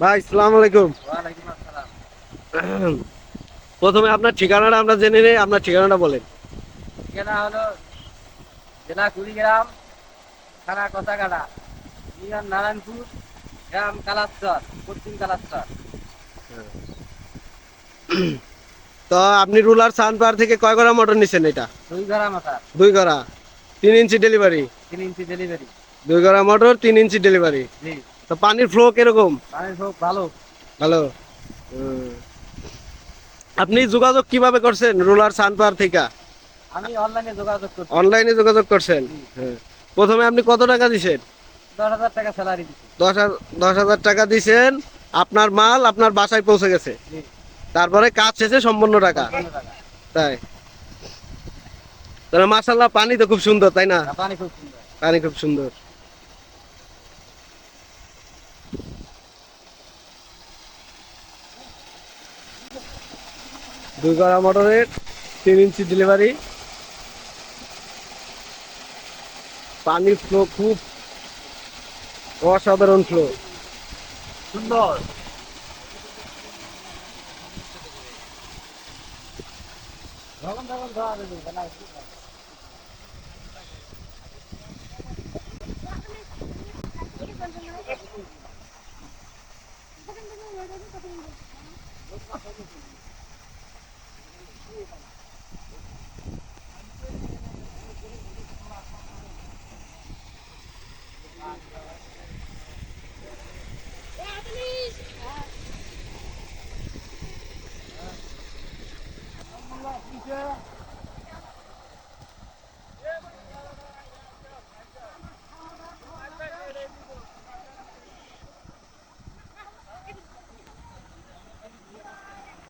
ভাই সালাম আলাইকুম। আসসালাম। প্রথমে আপনার ঠিকানাটা আমরা জেনে নেই আপনার ঠিকানাটা বলেন। ঠিকানা হলো জেলা কুড়িগ্রাম থানা কথাকাটা ইউনিয়ন নারায়ণপুর গ্রাম কালাস্তর পশ্চিম কালাস্তর তো আপনি রুলার সানপার থেকে কয় গড়া মোটর নিছেন এটা? দুই ঘরা মাথা দুই গড়া। তিন ইঞ্চি ডেলিভারি? তিন ইঞ্চি ডেলিভারি। দুই গড়া মোটর তিন ইঞ্চি ডেলিভারি? জি। তো পানির ফ্লো কীরকম? পানির খুব ভালো। ভালো? আপনি যোগাযোগ কীভাবে করছেন রুলার সানপার থেকে? আমি অনলাইনে যোগাযোগ করছি। অনলাইনে যোগাযোগ করছেন? হ্যাঁ। প্রথমে আপনি কত টাকা দিছেন? দশ হাজার টাকা স্যালারি দশ হাজার টাকা দিছেন আপনার মাল আপনার বাসায় পৌঁছে গেছে। তারপরে কাজ শেষে সম্পূর্ণ টাকা। তাই? তাহলে মাসাল্লাহ পানি তো খুব সুন্দর তাই না? পানি খুব সুন্দর। পানি খুব সুন্দর। দুই গড়া মোটরের তিন ইঞ্চি ডেলিভারি পানির ফ্লো খুব অসাধারণ ফ্লো সুন্দর। ধরুন তখন ধোয়া Yeah.